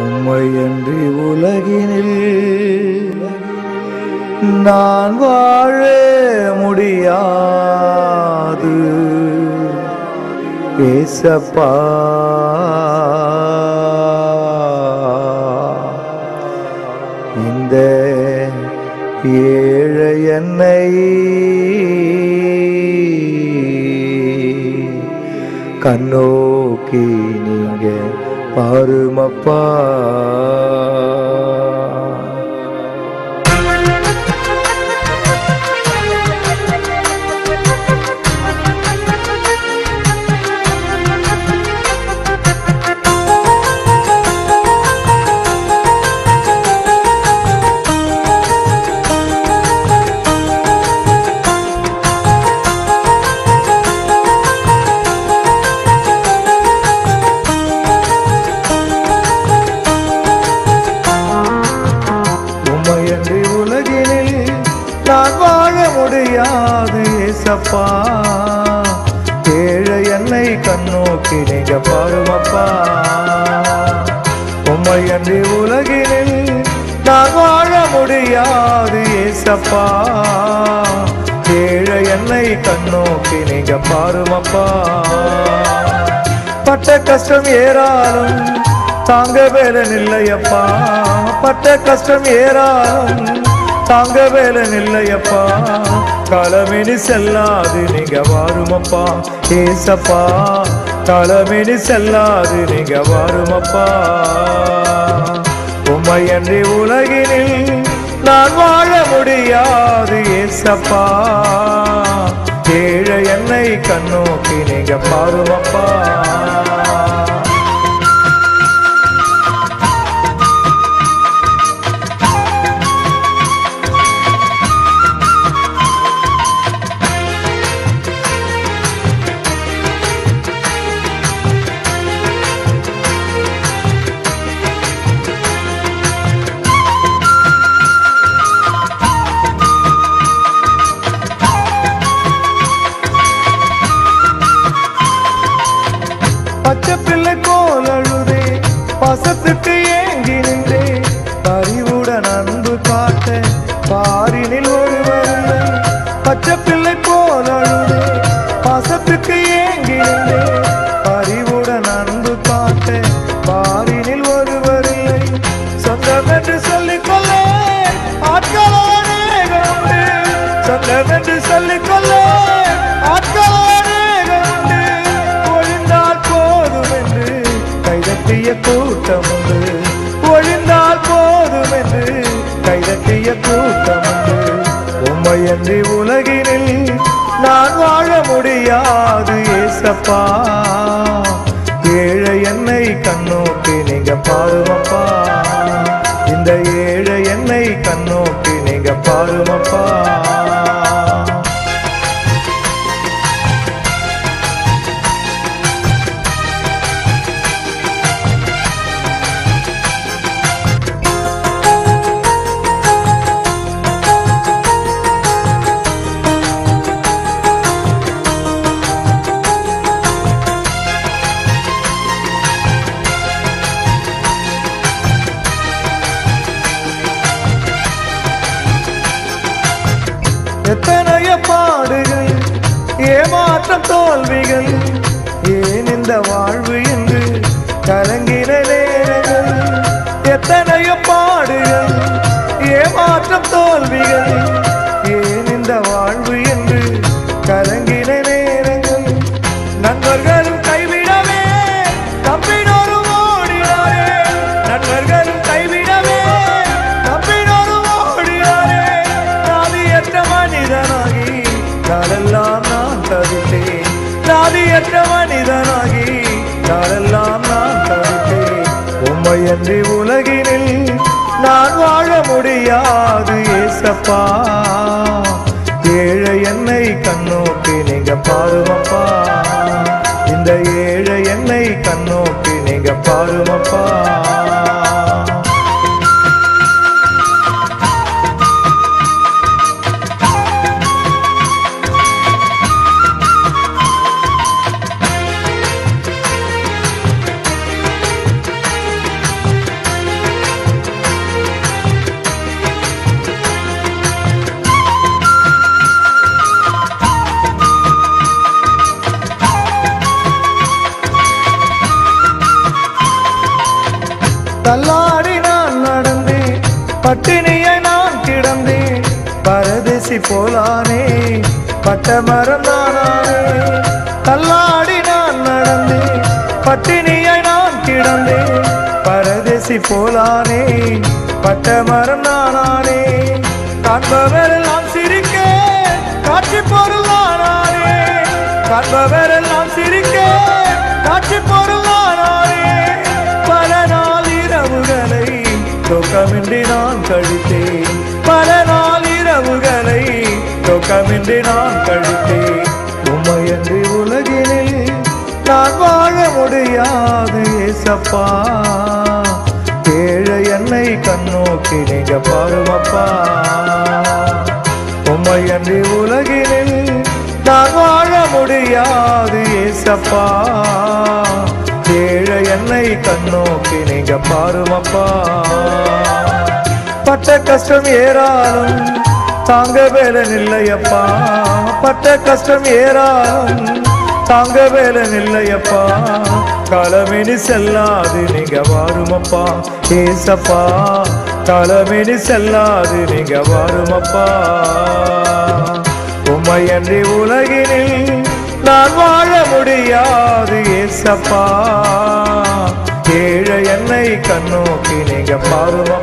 உம்மையன்றி உலகினில் நான் வாழ முடியாது. ஏசப்பா. இந்த ஏழை என்னை கண்ணோக்கி நீங்கள் பாருமப்பா. பாருமப்பா ஏழை என்னை கண்ணோக்கி நீங்க பாருமப்பா உம்மை அன்றி உலகினில் நான் வாழ முடியாது ஏசப்பா. ஏழை என்னை கண்ணோக்கி நீங்க பாருமப்பா பட்ட கஷ்டம் ஏறாலும் தாங்க வேலன் இல்லையப்பா. பட்ட கஷ்டம் ஏறாலும் தாங்க வேலன் இல்லையப்பா. களமினி செல்லாது நீங்க வாருமப்பா. ஏசப்பா களமினி செல்லாது நீங்க வாருமப்பா. உம்மையன்றி உலகினில் நான் வாழ முடியாது ஏசப்பா. ஏழை என்னை கண்ணோக்கி நீங்க பாருமப்பா கைதட்டிய கூட்டம் உண்டு ஒழிந்தால் போதும் என்று கைதட்டிய கூட்டம் உண்டு உம்மையன்றி உலகினில் நான் வாழ முடியாது ஏசப்பா. எத்தனைய பாடுகள் ஏமாற்றம் தோல்விகள். ஏன் இந்த வாழ்வு என்று கலங்கின நேரங்கள் எத்தனைய பாடுகள் ஏமாற்றம் தோல்விகள். ஏன் இந்த வாழ்வு என்று கலங்கின உம்மையன்றி உலகினில் நான் வாழ முடியாது ஏசப்பா. போலானே பட்ட மரம் தானானே. தள்ளாடி நான் நடந்தேன் பட்டினியை நான் கிடந்தேன். பரதேசி போலானே பட்ட மரம் நானானே காண்பவரெல்லாம் சிரிக்க காட்சி பொருள் நானானே காண்பவரெல்லாம் சிரிக்க காட்சி பொருள் நானானே பல நாள் இரவுகளை தூக்கமின்றி நான் கழித்தேன். பல நாள் தூக்கமின்றி நான் கழித்தேன். உமையன்றி உலகினில் நான் வாழ முடியாது ஏசப்பா. ஏழை என்னை கண்ணோக்கி நீங்க பாருமப்பா உமையன்றி உலகினில் நான் வாழ முடியாது ஏசப்பா. ஏழை என்னை கண்ணோக்கி நீங்க பாருமப்பா பட்ட கஷ்டம் ஏறாலும் தாங்க வேலன் இல்லையப்பா பட்ட கஷ்டம் ஏறாலும் தாங்க வேலன் இல்லையப்பா களமினி செல்லாது நீங்க வாருமப்பா. ஏசப்பா களமினி செல்லாது நீங்க வாருமப்பா. உமையன்றி உலகினில் நான் வாழ முடியாது ஏசப்பா. ஏழை என்னை கண்ணோக்கி நீங்க பாருமா